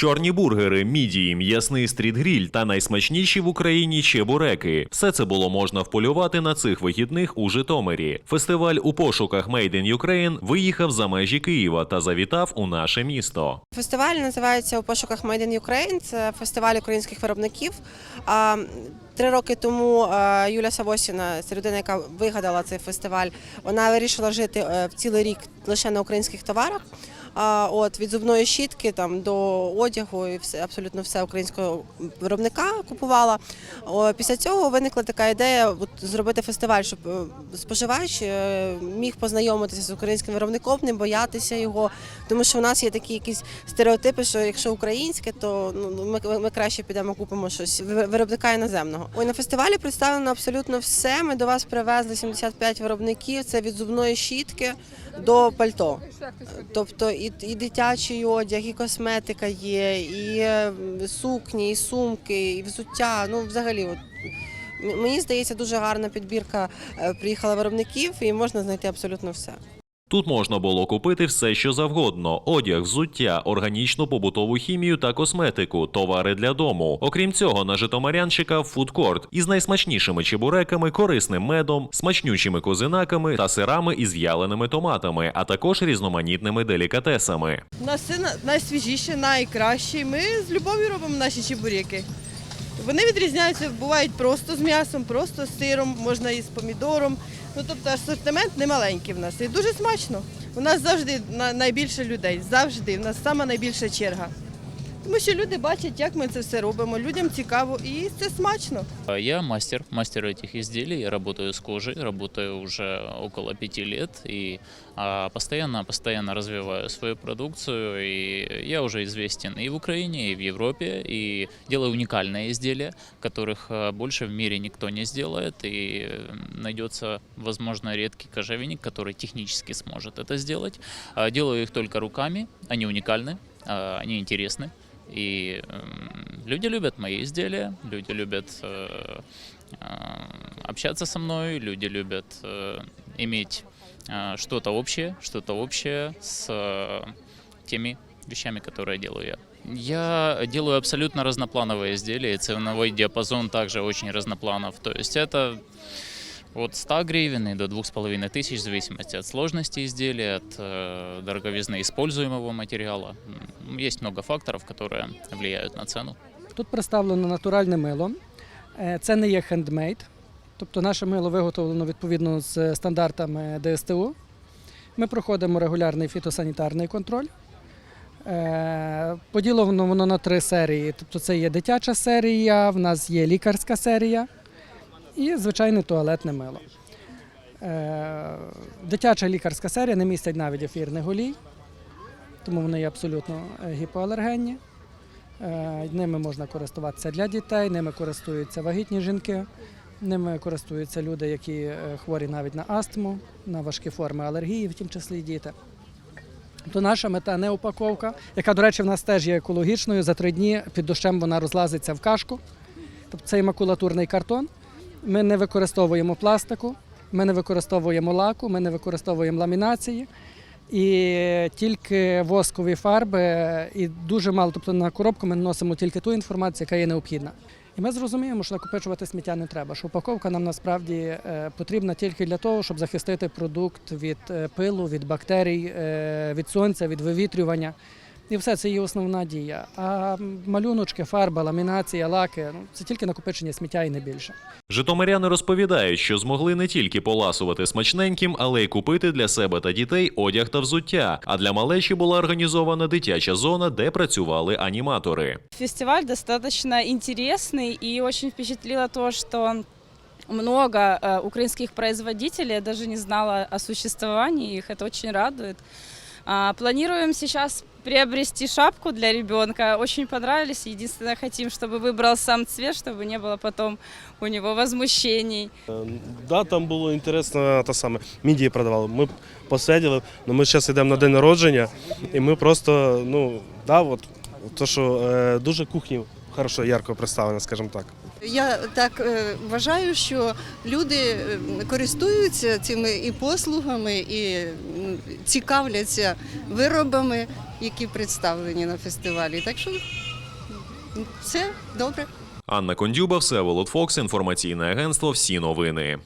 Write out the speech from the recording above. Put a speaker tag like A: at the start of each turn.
A: Чорні бургери, мідії, м'ясний стрітгріль та найсмачніші в Україні чебуреки. Все це було можна вполювати на цих вихідних у Житомирі. Фестиваль у пошуках Made in Ukraine виїхав за межі Києва та завітав у наше місто.
B: Фестиваль називається у пошуках Made in Ukraine. Це фестиваль українських виробників. А, Три роки тому Юля Савосіна, це людина, яка вигадала цей фестиваль, вона вирішила жити е, в цілий рік лише на українських товарах. А, От від зубної щітки там до одягу і все абсолютно все українського виробника купувала. Після цього виникла така ідея от, зробити фестиваль, щоб е, споживач е, міг познайомитися з українським виробником, не боятися його. Тому що у нас є такі якісь стереотипи, що якщо українське, то ну ми, ми краще підемо купимо щось виробника іноземного. Ой, на фестивалі представлено абсолютно все. Ми до вас привезли 75 виробників. Це від зубної щітки до пальто. Тобто і, і дитячий одяг, і косметика є, і сукні, і сумки, і взуття. Ну, взагалі, от мені здається, дуже гарна підбірка е, приїхала виробників, і можна знайти абсолютно все.
A: Тут можна було купити все, що завгодно: одяг, взуття, органічну побутову хімію та косметику, товари для дому. Окрім цього, на Житомирян чекав фудкорт із найсмачнішими чебуреками, корисним медом, смачнючими козинаками та сирами із в'яленими томатами, а також різноманітними делікатесами.
C: У нас все найсвіжіше, найкраще. Ми з любов'ю робимо наші чебурeki. Вони відрізняються, бувають просто з м'ясом, просто з сиром, можна і з помідором. Ну тобто асортимент немаленький в нас і дуже смачно. У нас завжди найбільше людей, завжди. У нас найбільша черга. Тому що люди бачать, як ми це все робимо. Людям цікаво і це смачно.
D: Я мастер, мастер этих изделий, я работаю с кожей, работаю уже около пяти лет и а, постоянно, постоянно развиваю свою продукцию, и я уже известен и в Украине, и в Европе, и делаю уникальные изделия, которых а, больше в мире никто не сделает, и э, найдется, возможно, редкий кожевенник, который технически сможет это сделать. А, Делаю их только руками, они уникальны, а, они интересны. И м, люди любят мои изделия, люди любят э, э, общаться со мной, люди любят э, иметь э, что-то общее, что-то общее с э, теми вещами, которые делаю я. Я делаю абсолютно разноплановые изделия, и ценовой диапазон также очень разнопланов. То есть это от 100 гривен и до 2,5 тысяч, в зависимости от сложности изделия, от э, дороговизны используемого материала. М, Есть много факторов, которые влияют на цену.
E: Тут представлено натуральне мило. Е, Це не є хендмейд, тобто наше мило виготовлено відповідно з стандартами ДСТУ. Ми проходимо регулярний фітосанітарний контроль. Е, Поділено воно на три серії. Тобто це є дитяча серія, в нас є лікарська серія і звичайне туалетне мило. Е, Дитяча лікарська серія не містять навіть ефірних олій, тому вони є абсолютно е, гіпоалергенні. Е, Ними можна користуватися для дітей, ними користуються вагітні жінки, ними користуються люди, які хворі навіть на астму, на важкі форми алергії, в тім числі діти. То наша мета не упаковка, яка, до речі, в нас теж є екологічною. За три дні під дощем вона розлазиться в кашку. Тобто це макулатурний картон. Ми не використовуємо пластику, ми не використовуємо лаку, ми не використовуємо ламінації. І тільки воскові фарби, і дуже мало, тобто на коробку ми наносимо тільки ту інформацію, яка є необхідна. І ми зрозуміємо, що накопичувати сміття не треба, що упаковка нам насправді е, потрібна тільки для того, щоб захистити продукт від е, пилу, від бактерій, е, від сонця, від вивітрювання. І все це її основна дія. А малюночки, фарба, ламінація, лаки ну, це тільки накопичення сміття і не більше.
A: Житомиряни розповідають, що змогли не тільки поласувати смачненьким, але й купити для себе та дітей одяг та взуття. А для малечі була організована дитяча зона, де працювали аніматори.
F: Фестиваль достаточно интересный и очень впечатлило то, что много э, украинских производителей, я даже не знала о существовании их, это очень радует. А, Планируем сейчас приобрести шапку для ребенка. Очень понравились. Единственное, хотим, чтобы выбрал сам цвет, чтобы не было потом у него возмущений.
G: Да, там було інтересно те саме. Мідії продавали. Ми посиділи, але ми зараз йдемо на день народження, і ми просто, ну, да, от, то, що е, дуже кухні хорошо, ярко представлено, скажімо так.
H: Я так е, вважаю, що люди е, користуються цими і послугами, і м, цікавляться виробами. які представлені на фестивалі. Так що все добре.
A: Анна Кондюба, Всеволод Фокс, інформаційне агентство Всі новини.